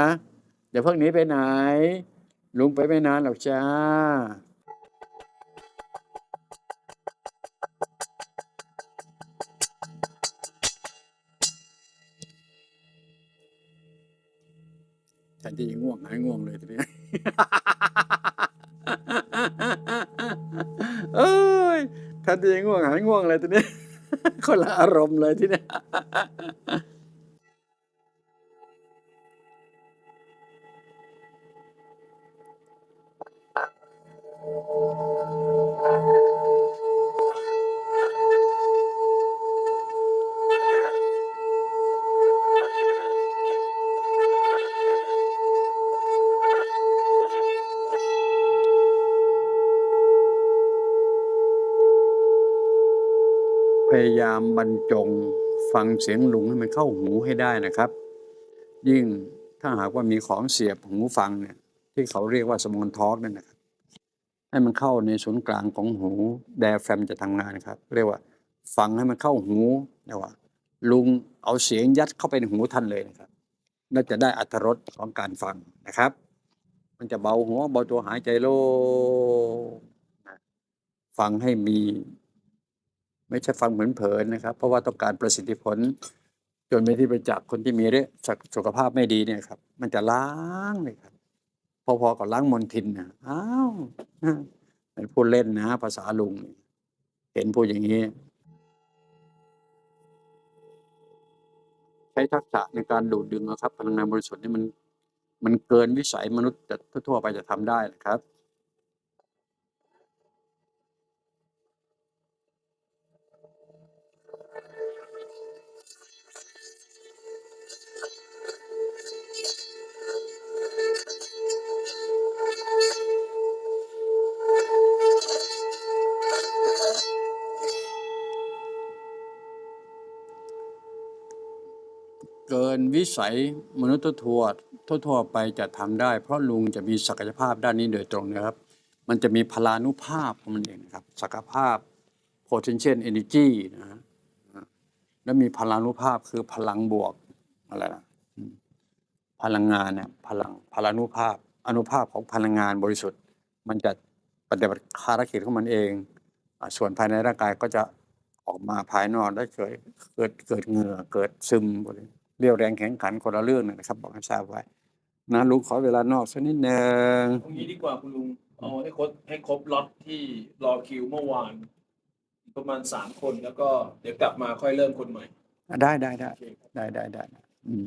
นะเดี๋ยวเพิ่งหนี้ไปไหน ลุงไปไม่นานหรอกจ้าแทนที่จะง่วงหายง่วงเลยทีนี้เอ้ยแทนที่จะง่วงหายง่วงเลยทีนี้คนละอารมณ์เลยทีนี้ ยายามบรรจงฟังเสียงลุงให้มันเข้าหูให้ได้นะครับ ยิ่งถ้าหากว่ามีของเสียบหูฟังเนี่ยที่เขาเรียกว่าสมอนทอกนั่นนะครับให้มันเข้าในศูนย์กลางของหูแดแฟมจะทำงานครับ เรียกว่า ฟังให้มันเข้าหูเรียกว่า ลุงเอาเสียงยัดเข้าไปในหูท่านเลยนะครับน่าจะได้อัตรสของการฟังนะครับ มันจะเบาหัวเบาตัวหายใจโล่ฟังให้มี ไม่ใช่ฟังเหมือนเผินนะครับ เพราะว่าต้องการประสิทธิผล จนเป็นที่ประจักษ์คนที่มีเรื่องสุขภาพไม่ดีเนี่ยครับ มันจะล้างเลยครับ พอๆกับล้างมลทินนะอ้าวเป็นพูดเล่นนะ ภาษาลุง เห็นพูดอย่างนี้ ใช้ทักษะในการดูดดึงนะครับ พลังงานบริสุทธิ์นี่มัน มันเกินวิสัยมนุษย์ทั่วไปจะทำได้นะครับ เกินวิสัยมนุษย์ทั่วทั่วไปจะทำได้ เพราะลุงจะมีศักยภาพด้านนี้โดยตรงนะครับ มันจะมีพลานุภาพของมันเองครับศักยภาพ potential energy นะฮะแล้วมีพลานุภาพคือพลังบวกอะไรนะพลังงานเนี่ยพลังพลานุภาพอนุภาพของพลังงานบริสุทธิ์ มันจะปฏิบัติภารกิจของมันเอง ส่วนภายในร่างกายก็จะออกมาภายนอกได้เกิดเกิดเกิดเหงื่อเกิดซึมหมดเลย เรียวแรงแข็งขันคนละเรื่องนะครับ บอกให้ทราบไว้นะลุงขอเวลานอกสักนิดหนึ่งตรงนี้ดีกว่าคุณลุงเอาให้ครบให้ครบล็อตที่รอคิวเมื่อวาน ประมาณสามคนแล้วก็เดี๋ยวกลับมาค่อยเริ่มคนใหม่ได้ได้ได้โอเคครับได้ได้ได้อืม